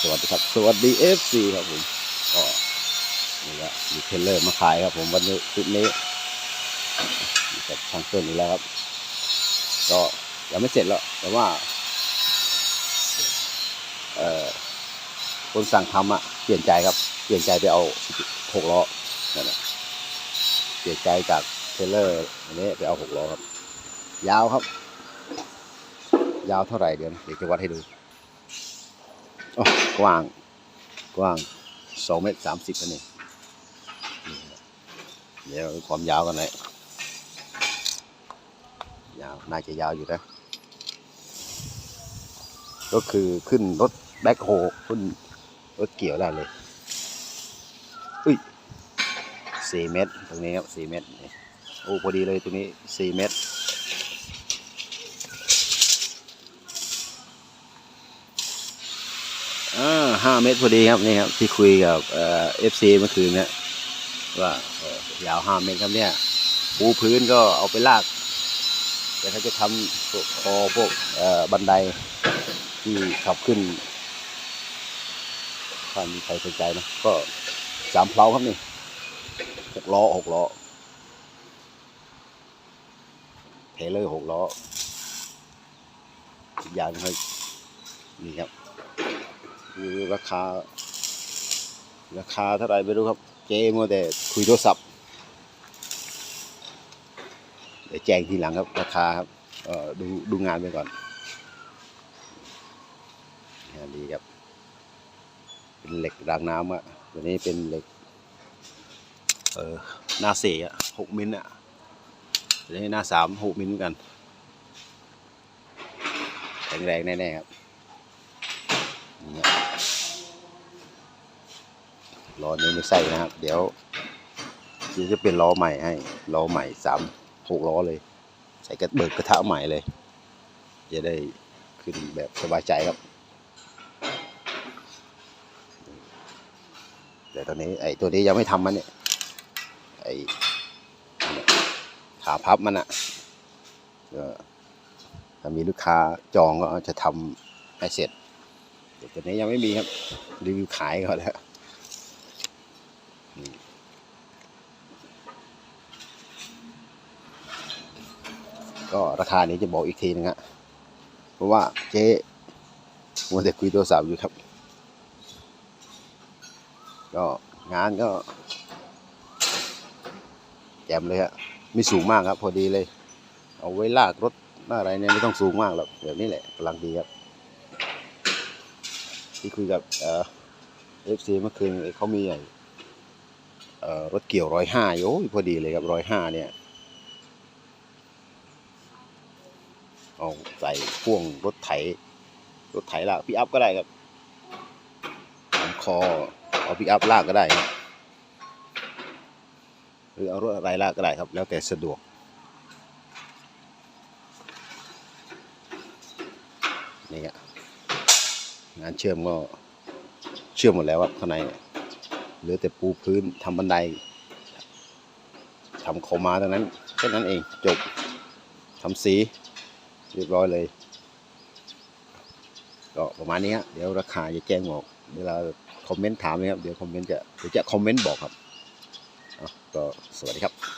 สวัสดีครับ สวัสดีเอฟซีครับผม ก็นี่ละมีเทเลอร์มาขายครับผมวันนี้คลิปนี้กับทางเพื่อนอีกแล้วครับ ก็ยังไม่เสร็จแล้วแต่ว่า เอ่อคนสั่งทำอะเปลี่ยนใจครับ เปลี่ยนใจไปเอาหกล้อนั่นแหละเปลี่ยนใจจากเทเลอร์อันนี้ไปเอาหกล้อครับ ยาวครับ ยาวเท่าไหร่เดี๋ยวนะเดี๋ยวจะวัดให้ดู กว้าง กว้างสองเมตรสามสิบนั่นเองเดี๋ยวความยาวกันเลยยาว น่าจะยาวอยู่นะ ก็คือขึ้นรถแบ็คโฮขึ้นรถเกี่ยวได้เลย อุ้ยสี่เมตร ตรงนี้ครับสี่เมตร โอ้ พอดีเลยตรงนี้สี่เมตร ห้าเมตรพอดีครับนี่ครับที่คุยกับเอฟซีเมื่อคืนเนี่ยว่ายาวห้าเมตรครับเนี่ยปูพื้นก็เอาไปลาก แต่เขาจะทำพวกคอพวกเอ่อบันไดที่ขับขึ้นถ้ามีใครสนใจนะก็สามเพลาครับนี่หกล้อหกล้อเทเลอร์หกล้ออีกอย่างหนึงครับ คือราคา ราคาเท่าไรไม่รู้ครับ เจ๊มัวแต่คุยโทรศัพท์เดี๋ยวแจ้งทีหลังครับ ราคาครับดูดูงานไปก่อนดีครับ เป็นเหล็กรางน้ำอะตัวนี้เป็นเหล็ก เออหน้าสี่อะหกมิลอะตัวนี้หน้าสามหกมิลเหมือนกันแข็งแรงแน่ๆครับนี่ครับ ล้อนี้ไม่ใส่นะครับ เดี๋ยวเดี๋ยวจะเป็นล้อใหม่ให้ล้อใหม่สามหกล้อเลย ใส่กระเบิกกระทะใหม่เลย จะได้ขึ้นแบบสบายใจครับ แต่ตอนนี้ไอ้ตัวนี้ยังไม่ทำมันเนี่ยไอ้ขาพับมันอะก็ถ้ามีลูกค้าจองก็จะทำให้เสร็จแต่ตัวนี้ยังไม่มีครับรีวิวขายก่อนแล้ว ก็ราคานี้จะบอกอีกทีนึงฮะเพราะว่าเจ๊มัวแต่คุยโทรศัพท์อยู่ครับ ก็งานก็แจ่มเลยฮะไม่สูงมากครับ พอดีเลย เอาไว้ลากรถอะไรเนี่ยไม่ต้องสูงมากหรอกแบบนี้แหละกำลังดีครับ ที่คุยกับเอฟซีเมื่อคืนเขามีไอ้เอ่รถเกี่ยวร้อยห้าโอ้ยพอดีเลยครับร้อยห้าเนี่ย เอาใส่พ่วงรถไถ รถไถลากพี่อัพก็ได้ครับคอเอาพี่อัพลากก็ได้ครับหรือเอารถอะไรลากก็ได้ครับ แล้วแต่สะดวก นี่ครับงานเชื่อมก็เชื่อมหมดแล้วครับข้างในเหลือแต่ปูพื้นทำบันไดทำคอมาตรงนั้นแค่นั้นเองจบทำสี เรียบร้อยเลย ก็ประมาณนี้ฮะเดี๋ยวราคาจะแจ้งบอกเวลาคอมเมนต์ถามนะครับเดี๋ยวคอมเมนต์จะเดี๋ยวจะคอมเมนต์บอกครับก็สวัสดีครับ